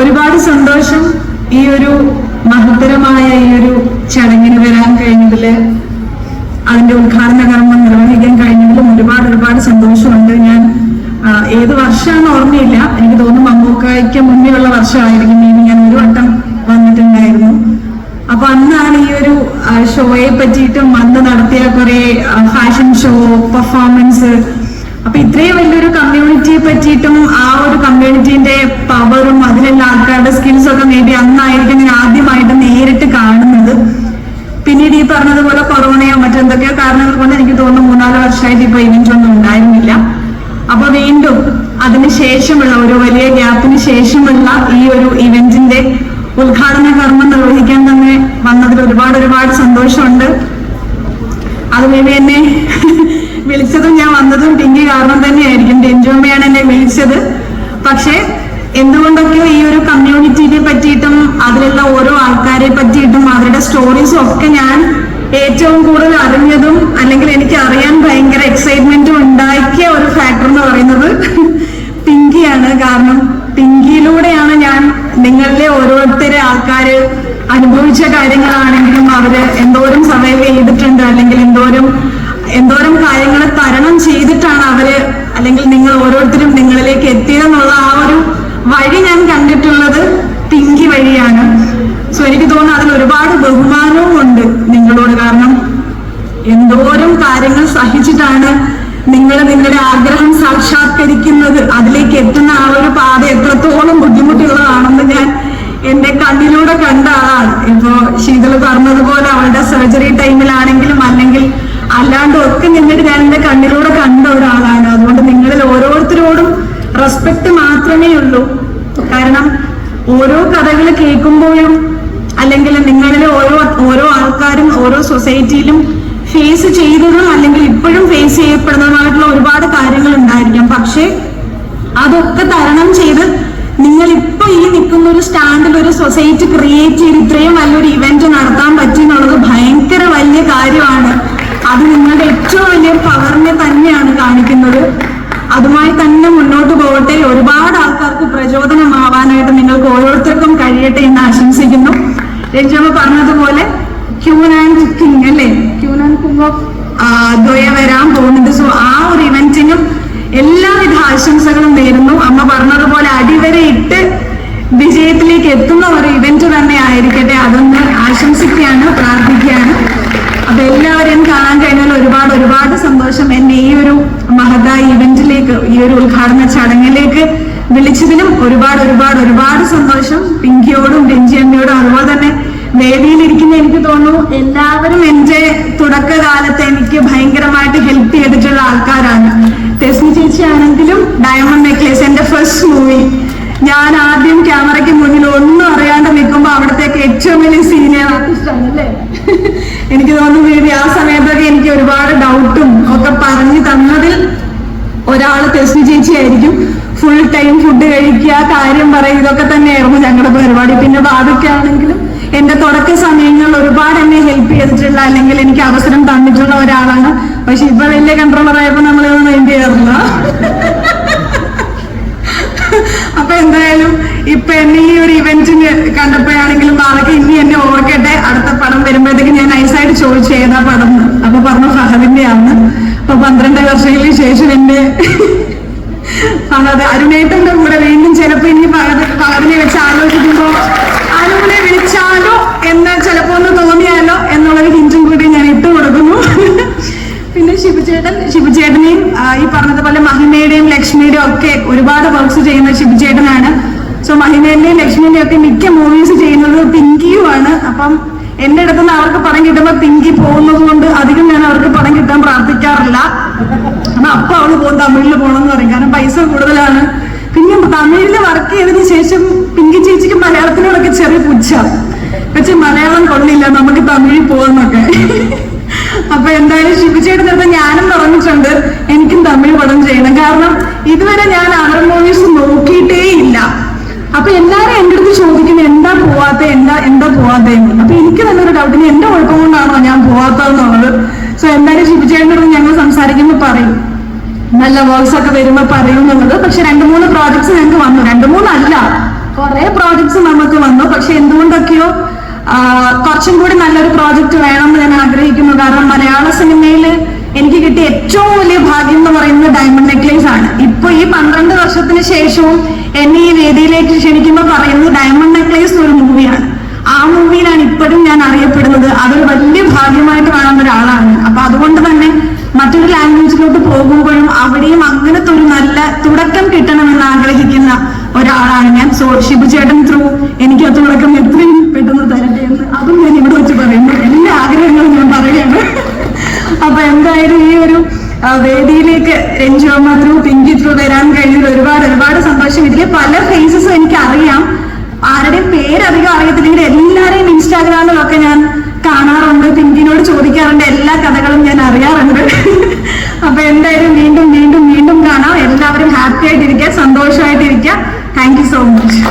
ഒരുപാട് സന്തോഷം ഈ ഒരു മഹത്തരമായ ഈ ഒരു ചടങ്ങിന് വരാൻ കഴിഞ്ഞതിൽ അതിന്റെ ഉദ്ഘാടന കർമ്മം നിർവഹിക്കാൻ കഴിഞ്ഞതിലും ഒരുപാട് ഒരുപാട് സന്തോഷമുണ്ട്. ഞാൻ ഏത് വർഷമാണെന്ന് ഓർമ്മയില്ല. എനിക്ക് തോന്നുന്നു മമ്മൂക്കായ്ക്ക് മുന്നേ ഉള്ള വർഷമായിരിക്കും. ഇനി ഞാൻ ഒരു വട്ടം വന്നിട്ടുണ്ടായിരുന്നു. അപ്പൊ അന്നാണ് ഈ ഒരു ഷോയെ പറ്റിയിട്ടും അന്ന് നടത്തിയ കുറെ ഫാഷൻ ഷോ പെർഫോമൻസ് അപ്പൊ ഇത്രയും വലിയൊരു കമ്മ്യൂണിറ്റിയെ പറ്റിയിട്ടും ആ ഒരു കമ്മ്യൂണിറ്റിന്റെ പവറും അതിലുള്ള ആൾക്കാരുടെ സ്കിൽസ് ഒക്കെ മേ ബി അന്നായിരിക്കും ഞാൻ ആദ്യമായിട്ട് നേരിട്ട് കാണുന്നത്. പിന്നീട് ഈ പറഞ്ഞതുപോലെ കൊറോണയോ മറ്റെന്തൊക്കെയോ കാരണങ്ങൾ കൊണ്ട് എനിക്ക് തോന്നുന്നു മൂന്നാൽ വർഷമായിട്ട് ഇപ്പൊ ഇവന്റ് ഒന്നും ഉണ്ടായിരുന്നില്ല. അപ്പൊ വീണ്ടും അതിന് ശേഷമുള്ള ഒരു വലിയ ഗ്യാപ്പിന് ശേഷമുള്ള ഈ ഒരു ഇവന്റിന്റെ ഉദ്ഘാടന കർമ്മം നിർവഹിക്കാൻ തന്നെ വന്നതിൽ ഒരുപാട് ഒരുപാട് സന്തോഷമുണ്ട്. അത് എന്നെ വിളിച്ചതും ഞാൻ വന്നതും പിങ്കി കാരണം തന്നെയായിരിക്കും. ടെൻജോമയാണ് എന്നെ വിളിച്ചത്. പക്ഷേ എന്തുകൊണ്ടൊക്കെയോ ഈ ഒരു കമ്മ്യൂണിറ്റിനെ പറ്റിയിട്ടും അതിലുള്ള ഓരോ ആൾക്കാരെ പറ്റിയിട്ടും അവരുടെ സ്റ്റോറീസും ഒക്കെ ഞാൻ ഏറ്റവും കൂടുതൽ അറിഞ്ഞതും അല്ലെങ്കിൽ എനിക്ക് അറിയാൻ ഭയങ്കര എക്സൈറ്റ്മെന്റും ഉണ്ടാക്കിയ ഒരു ഫാക്ടർ എന്ന് പറയുന്നത് പിങ്കിയാണ്. കാരണം പിങ്കിയിലൂടെയാണ് ഞാൻ നിങ്ങളിലെ ഓരോരുത്തരെ ആൾക്കാര് അനുഭവിച്ച കാര്യങ്ങളാണെങ്കിലും അവർ എന്തോരം സർവൈവ് ചെയ്തിട്ടുണ്ട് അല്ലെങ്കിൽ എന്തോരം എന്തോരം കാര്യങ്ങൾ തരണം ചെയ്തിട്ടാണ് അവർ അല്ലെങ്കിൽ നിങ്ങൾ ഓരോരുത്തരും നിങ്ങളിലേക്ക് എത്തിയതെന്നുള്ള ആ ഒരു വഴി ഞാൻ കണ്ടിട്ടുള്ളത് പിങ്കി വഴിയാണ്. സോ എനിക്ക് തോന്നുന്നു അതിൽ ഒരുപാട് ബഹുമാനവും ഉണ്ട് നിങ്ങളോട്. കാരണം എന്തോരം കാര്യങ്ങൾ സഹിച്ചിട്ടാണ് നിങ്ങൾ നിങ്ങളുടെ ആഗ്രഹം സാക്ഷാത്കരിക്കുന്നത് അതിലേക്ക് എത്തുന്ന ആ ഒരു പാത എത്രത്തോളം ബുദ്ധിമുട്ടുള്ളതാണെന്ന് ഞാൻ എന്റെ കണ്ണിലൂടെ കണ്ട ആളാണ് ഇപ്പോ ശീതൾ പറഞ്ഞതുപോലെ അവളുടെ സർജറി ടൈമിലാണെങ്കിലും അല്ലെങ്കിൽ അല്ലാണ്ടും ഒക്കെ നിന്നിട്ട് ഞാൻ എന്റെ കണ്ണിലൂടെ കണ്ട ഒരാളാണ് അതുകൊണ്ട് നിങ്ങളിൽ ഓരോരുത്തരോടും റെസ്പെക്ട് മാത്രമേ ഉള്ളൂ. കാരണം ഓരോ കഥകൾ കേൾക്കുമ്പോഴും അല്ലെങ്കിൽ നിങ്ങളിലെ ഓരോ ഓരോ ആൾക്കാരും ഓരോ സൊസൈറ്റിയിലും ഫേസ് ചെയ്തതും അല്ലെങ്കിൽ ഇപ്പോഴും ഫേസ് ചെയ്യപ്പെടുന്നതുമായിട്ടുള്ള ഒരുപാട് കാര്യങ്ങൾ ഉണ്ടായിരിക്കാം പക്ഷേ അതൊക്കെ തരണം ചെയ്ത് നിങ്ങൾ ഇപ്പൊ ഈ നിൽക്കുന്ന ഒരു സ്റ്റാൻഡിൽ ഒരു സൊസൈറ്റി ക്രിയേറ്റ് ചെയ്ത് ഇത്രയും വലിയൊരു ഇവന്റ് നടത്താൻ പറ്റി എന്നുള്ളത് ഭയങ്കര വലിയ കാര്യമാണ്. അത് നിങ്ങളുടെ ഏറ്റവും വലിയ പവറിനെ തന്നെയാണ് കാണിക്കുന്നത്. അതുമായി ഒരുപാട് ആൾക്കാർക്ക് പ്രചോദനമാവാനായിട്ട് നിങ്ങൾക്ക് ഓരോരുത്തർക്കും കഴിയട്ടെ എന്ന് ആശംസിക്കുന്നു. രഞ്ജമ്മ പറഞ്ഞതുപോലെ ക്യൂൻ ആൻഡ് കിങ് അല്ലേ? Queen and king of Dwaya വരാൻ പോകുന്നുണ്ട്. സോ ആ ഒരു ഇവന്റിനും എല്ലാവിധ ആശംസകളും നേരുന്നു. അമ്മ പറഞ്ഞതുപോലെ അടിവരെ ഇട്ട് വിജയത്തിലേക്ക് എത്തുന്ന ഒരു ഇവന്റ് തന്നെ ആയിരിക്കട്ടെ. അതൊന്ന് ആശംസിക്കുകയാണ് പ്രാർത്ഥിക്കുകയാണ്. അപ്പൊ എല്ലാവരെയും കാണാൻ കഴിഞ്ഞാൽ ഒരുപാട് ഒരുപാട് സന്തോഷം. എന്നെ ഈ ഒരു മഹതായ ഇവന്റിലേക്ക് ഈ ഒരു ഉദ്ഘാടന ചടങ്ങിലേക്ക് വിളിച്ചതിനും ഒരുപാട് ഒരുപാട് ഒരുപാട് സന്തോഷം. പിങ്കിയോടും രഞ്ജിയമ്മയോടും അതുപോലെ തന്നെ വേദിയിലിരിക്കുന്ന എനിക്ക് തോന്നുന്നു എല്ലാവരും എന്റെ തുടക്കകാലത്ത് എനിക്ക് ഭയങ്കരമായിട്ട് ഹെൽപ്പ് ചെയ്തിട്ടുള്ള ആൾക്കാരാണ്. ടെസ്മി ചേച്ചി ആണെങ്കിലും ഡയമണ്ട് നെക്ലേസ് എന്റെ ഫസ്റ്റ് മൂവി ഞാൻ ആദ്യം ക്യാമറയ്ക്ക് മുന്നിൽ ഒന്നും അറിയാണ്ട് നിൽക്കുമ്പോൾ അവിടത്തേക്ക് ഏറ്റവും വലിയ സീനിയർ ആർട്ടിസ്റ്റ് ആണ് അല്ലേ? എനിക്ക് തോന്നുന്നു ആ സമയത്തൊക്കെ എനിക്ക് ഒരുപാട് ഡൗട്ടും ഒക്കെ പറഞ്ഞു തന്നതിൽ ഒരാൾ ചേച്ചിയായിരിക്കും ഫുൾ ടൈം ഫുഡ് കഴിക്കുക കാര്യം പറയുക ഇതൊക്കെ തന്നെയായിരുന്നു ഞങ്ങളുടെ പരിപാടി. പിന്നെ ബാധയ്ക്ക് ആണെങ്കിലും എന്റെ തുടക്ക സമയങ്ങളിൽ ഒരുപാട് എന്നെ ഹെൽപ്പ് ചെയ്തിട്ടുള്ള അല്ലെങ്കിൽ എനിക്ക് അവസരം തന്നിട്ടുള്ള ഒരാളാണ്. പക്ഷെ ഇപ്പൊ വലിയ കൺട്രോളർ ആയപ്പോ നമ്മളിതൊന്നും മൈൻഡ് ചെയ്യാറില്ല. അപ്പൊ എന്തായാലും ഇപ്പൊ എന്നെ ഈ ഒരു ഇവന്റിന് കണ്ടപ്പോഴാണെങ്കിലും ബാലക്ക് ഇനി എന്നെ ഓർക്കട്ടെ. അടുത്ത പടം വരുമ്പോഴത്തേക്ക് ഞാൻ നൈസായിട്ട് ചോദിച്ചു ഏതാ പടം. അപ്പൊ പറഞ്ഞു ഫഹദിന്റെ ആണ് അപ്പൊ പന്ത്രണ്ട് വർഷങ്ങൾക്ക് ശേഷം എന്റെ ഫഹദ് അരുണേട്ടന്റെ കൂടെ വീണ്ടും ചിലപ്പോ ഇനി ഫഹദിനെ വെച്ച് ആലോചിക്കുമ്പോ അരുണിനെ വിളിച്ചാലോ എന്ന് ചിലപ്പോ ഒന്ന് തോന്നിയാലോ എന്നുള്ളൊരു ഹിന്റും കൂടി ഞാൻ ഇട്ട് കൊടുക്കുന്നു. പിന്നെ ശിവചേട്ടൻ ശിവചേട്ടനെയും ഈ പറഞ്ഞതുപോലെ മഹിമയുടെയും ലക്ഷ്മിയുടെയും ഒക്കെ ഒരുപാട് വർക്ക്സ് ചെയ്യുന്ന ശിവചേട്ടനാണ്. സോ മഹിമയുടെയും ലക്ഷ്മിയുടെയും ഒക്കെ മിക്ക മൂവീസ് ചെയ്യുന്നത് പിങ്കിയുമാണ്. അപ്പം എന്റെ അടുത്ത് നിന്ന് അവർക്ക് പണം കിട്ടുമ്പോൾ തിങ്കി പോകുന്നത് കൊണ്ട് അധികം ഞാൻ അവർക്ക് പണം കിട്ടാൻ പ്രാർത്ഥിക്കാറില്ല. കാരണം അപ്പൊ അവൾ പോകും തമിഴിൽ പോകണം എന്ന് പറയും. കാരണം പൈസ കൂടുതലാണ്. പിന്നെ തമിഴിൽ വർക്ക് ചെയ്തതിന് ശേഷം പിങ്കി ചേച്ചിക്ക് മലയാളത്തിനോടൊക്കെ ചെറിയ പുച്ഛ. പക്ഷെ മലയാളം കൊള്ളില്ല. നമുക്ക് തമിഴിൽ പോകുന്നൊക്കെ അപ്പൊ എന്തായാലും ശിവചേട്ടൻ അടുത്ത് ഞാനും പറഞ്ഞിട്ടുണ്ട് എനിക്കും തമിഴ് പടം ചെയ്യണം. കാരണം ഇതുവരെ ഞാൻ അവർ മൂവീസ് നോക്കിയിട്ടേ ഇല്ല അപ്പൊ എല്ലാരും എന്റെ അടുത്ത് ചോദിക്കുന്നത് എന്താ പോവാത്ത? എന്താ എന്താ എനിക്ക് തന്നെ ഡൗട്ട് ഇനി എന്റെ കുഴപ്പം കൊണ്ടാണോ ഞാൻ പോവാത്തതെന്നുള്ളത് സോ എന്തായാലും ശിവചേട്ടന്റെ അടുത്ത് ഞങ്ങൾ സംസാരിക്കുമ്പോൾ പറയും. നല്ല വർക്ക്സ് ഒക്കെ വരുമ്പോൾ പറയും എന്നുള്ളത്. പക്ഷെ രണ്ട് മൂന്ന് പ്രോജക്ട്സ് ഞങ്ങൾക്ക് വന്നു. രണ്ട് മൂന്നല്ല കുറെ പ്രോജക്ട്സ് നമുക്ക് വന്നു. പക്ഷെ എന്തുകൊണ്ടൊക്കെയോ കുറച്ചും കൂടി നല്ലൊരു പ്രോജക്റ്റ് വേണം എന്ന് ഞാൻ ആഗ്രഹിക്കുന്നു. കാരണം മലയാള സിനിമയിൽ എനിക്ക് കിട്ടിയ ഏറ്റവും വലിയ ഭാഗ്യം എന്ന് പറയുന്നത് ഡയമണ്ട് നെക്ലേസ് ആണ്. ഇപ്പൊ ഈ പന്ത്രണ്ട് വർഷത്തിന് ശേഷവും എന്നെ ഈ വേദിയിലേക്ക് ക്ഷണിക്കുമ്പോൾ പറയുന്നത് ഡയമണ്ട് നെക്ലേസ് ഒരു മൂവിയാണ് ആ മൂവിയിലാണ് ഇപ്പോഴും ഞാൻ അറിയപ്പെടുന്നത് അതൊരു വലിയ ഭാഗ്യമായിട്ട് കാണുന്ന ഒരാളാണ്. അപ്പൊ അതുകൊണ്ട് തന്നെ മറ്റൊരു ലാംഗ്വേജിലോട്ട് പോകുമ്പോഴും അവിടെയും അങ്ങനത്തെ ഒരു നല്ല തുടക്കം കിട്ടണമെന്ന് ആഗ്രഹിക്കുന്ന ഒരാളാണ് ഞാൻ. സോ ഷിബു ചേട്ടൻ ത്രൂ. എനിക്ക് ആ തുടക്കം എത്രയും പെട്ടെന്ന് തരട്ടെ എന്ന് അതും ഞാൻ ഇവിടെ വെച്ച് പറയുന്നു. എല്ലാ ആഗ്രഹങ്ങളും ഞാൻ പറയുകയാണ്. അപ്പൊ എന്തായാലും ഈ ഒരു വേദിയിലേക്ക് രഞ്ജുമ്മ ത്രൂ പിങ്കി ത്രൂ വരാൻ കഴിഞ്ഞതിൽ ഒരുപാട് ഒരുപാട് സന്തോഷം. ഇതിലെ പല ഫേസസും എനിക്ക് അറിയാം ആരുടെയും പേരധികം അറിയത്തില്ലെങ്കിൽ എല്ലാവരെയും ഇൻസ്റ്റാഗ്രാമിലൊക്കെ ഞാൻ കാണാറുണ്ട്. പിങ്കിനോട് ചോദിക്കാറുണ്ട്. എല്ലാ കഥകളും ഞാൻ അറിയാറുണ്ട്. അപ്പൊ എന്തായാലും വീണ്ടും വീണ്ടും വീണ്ടും കാണാം. എല്ലാവരും ഹാപ്പി ആയിട്ടിരിക്കുക സന്തോഷമായിട്ടിരിക്കുക. Thank you so much